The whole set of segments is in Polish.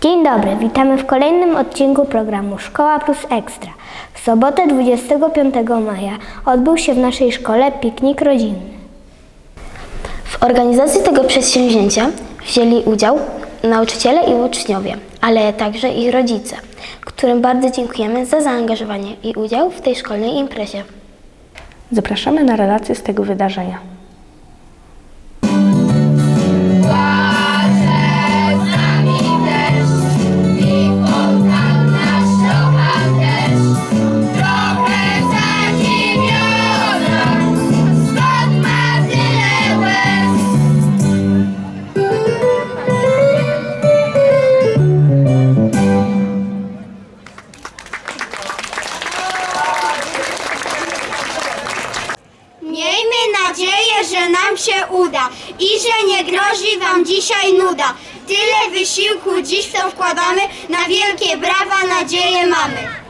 Dzień dobry, witamy w kolejnym odcinku programu Szkoła Plus Ekstra. W sobotę 25 maja odbył się w naszej szkole piknik rodzinny. W organizacji tego przedsięwzięcia wzięli udział nauczyciele i uczniowie, ale także ich rodzice, którym bardzo dziękujemy za zaangażowanie i udział w tej szkolnej imprezie. Zapraszamy na relację z tego wydarzenia. Dzisiaj nuda. Tyle wysiłku dziś w to wkładamy, na wielkie brawa nadzieję mamy.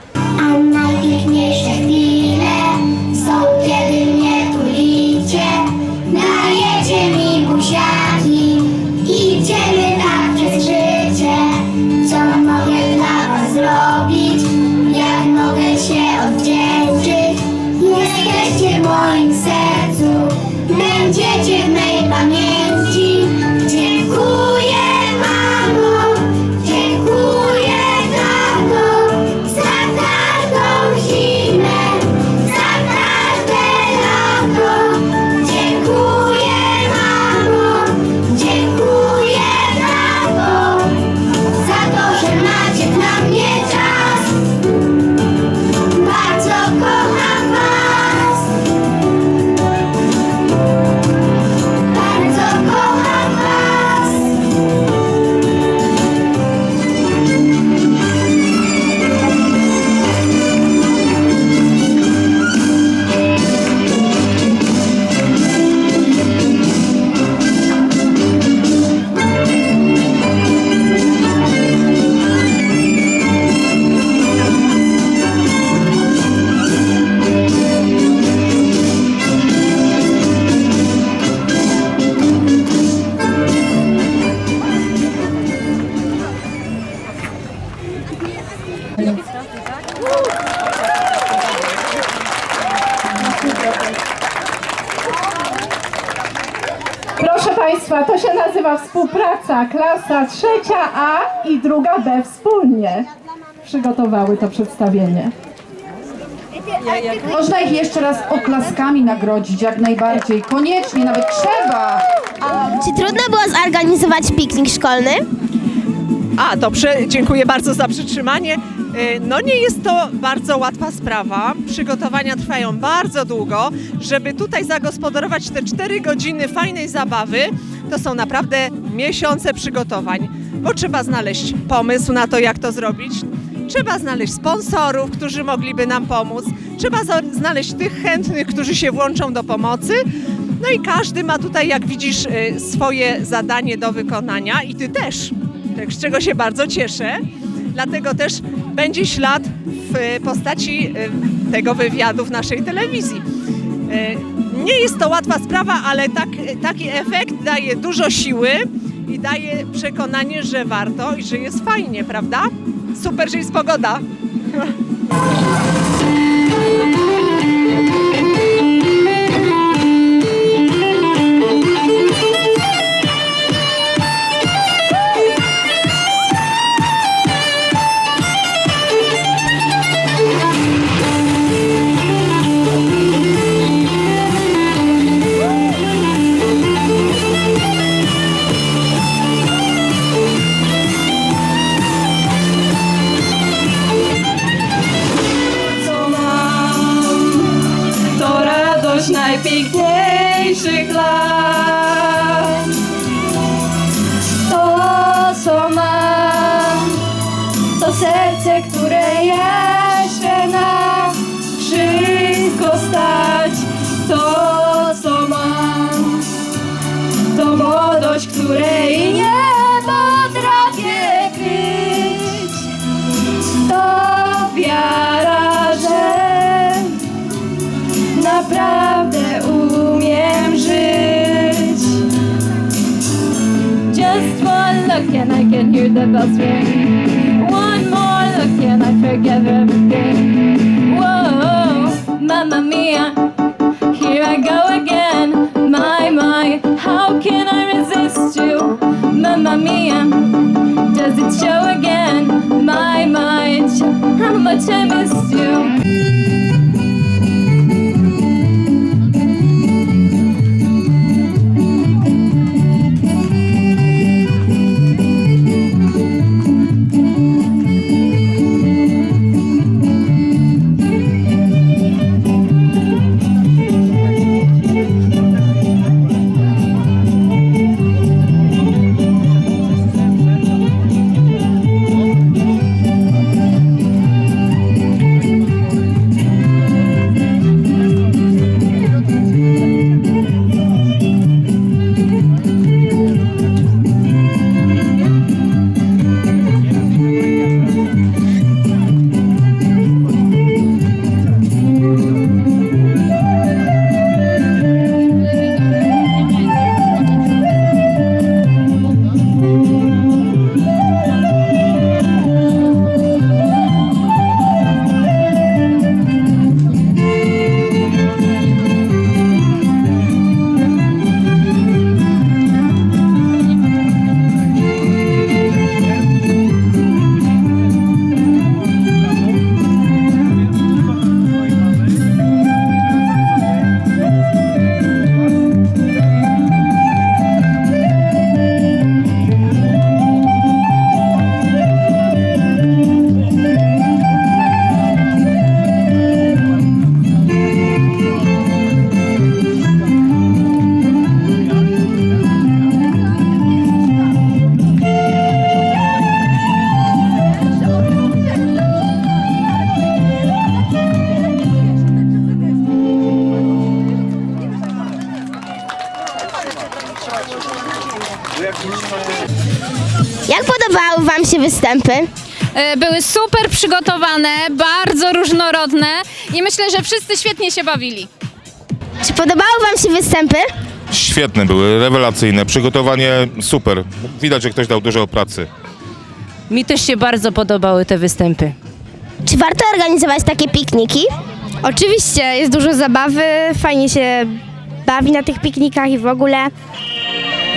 Współpraca. Klasa trzecia A i druga B wspólnie przygotowały to przedstawienie. Można ich jeszcze raz oklaskami nagrodzić, jak najbardziej. Koniecznie, nawet trzeba. Czy trudno było zorganizować piknik szkolny? A, dobrze, dziękuję bardzo za przytrzymanie. Y, No nie jest to bardzo łatwa sprawa. Przygotowania trwają bardzo długo. Żeby tutaj zagospodarować te 4 godziny fajnej zabawy, to są naprawdę miesiące przygotowań. Bo trzeba znaleźć pomysł na to, jak to zrobić. Trzeba znaleźć sponsorów, którzy mogliby nam pomóc. Trzeba znaleźć tych chętnych, którzy się włączą do pomocy. No i każdy ma tutaj, jak widzisz, y, swoje zadanie do wykonania i ty też. Tak, z czego się bardzo cieszę. Dlatego też będzie ślad w postaci e, tego wywiadu w naszej telewizji. E, Nie jest to łatwa sprawa, ale tak, taki efekt daje dużo siły i daje przekonanie, że warto i że jest fajnie, prawda? Super, że jest pogoda. najpiękniejszych lat. To, co mam, to serce, które jeszcze na wszystko stać. To, co mam, to młodość, której look and I can hear the bells ring. One more look and I forget everything. Whoa, mamma mia, here I go again. My, my, how can I resist you? Mamma mia, does it show again? My, my, how much I missed you. Występy? E, Były super przygotowane, bardzo różnorodne i myślę, że wszyscy świetnie się bawili. Czy podobały Wam się występy? Świetne były, rewelacyjne, przygotowanie super. Widać, że ktoś dał dużo pracy. Mi też się bardzo podobały te występy. Czy warto organizować takie pikniki? Oczywiście, jest dużo zabawy, fajnie się bawi na tych piknikach i w ogóle.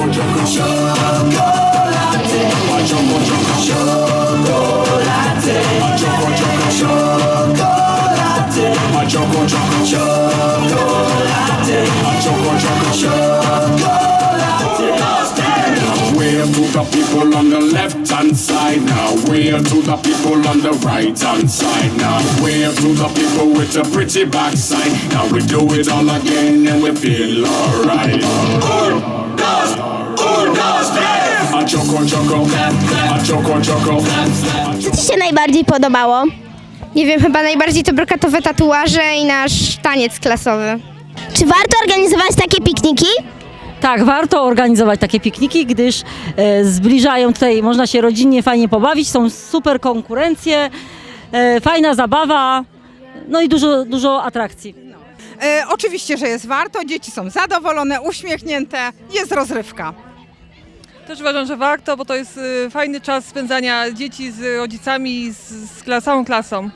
Choco, choco, chocolate. Choco, choco, chocolate. Choco, choco, chocolate. Choco, choco, chocolate. Choco, choco, chocolate. Wave to the people on the left hand side now. Wave to the people on the right hand side now. Wave to the people with a pretty backside. Now we do it all again and we feel alright. Un, dos, un, dos, tres. A choco, choco, a choco, choco. Co Ci się najbardziej podobało? Nie wiem, chyba najbardziej to brokatowe tatuaże i nasz taniec klasowy. Czy warto organizować takie pikniki? Tak, warto organizować takie pikniki, gdyż e, zbliżają tutaj, można się rodzinnie fajnie pobawić, są super konkurencje, e, fajna zabawa, no i dużo, dużo atrakcji. E, oczywiście, że jest warto, dzieci są zadowolone, uśmiechnięte, jest rozrywka. Też uważam, że warto, bo to jest y, fajny czas spędzania dzieci z rodzicami, z, z całą klasą.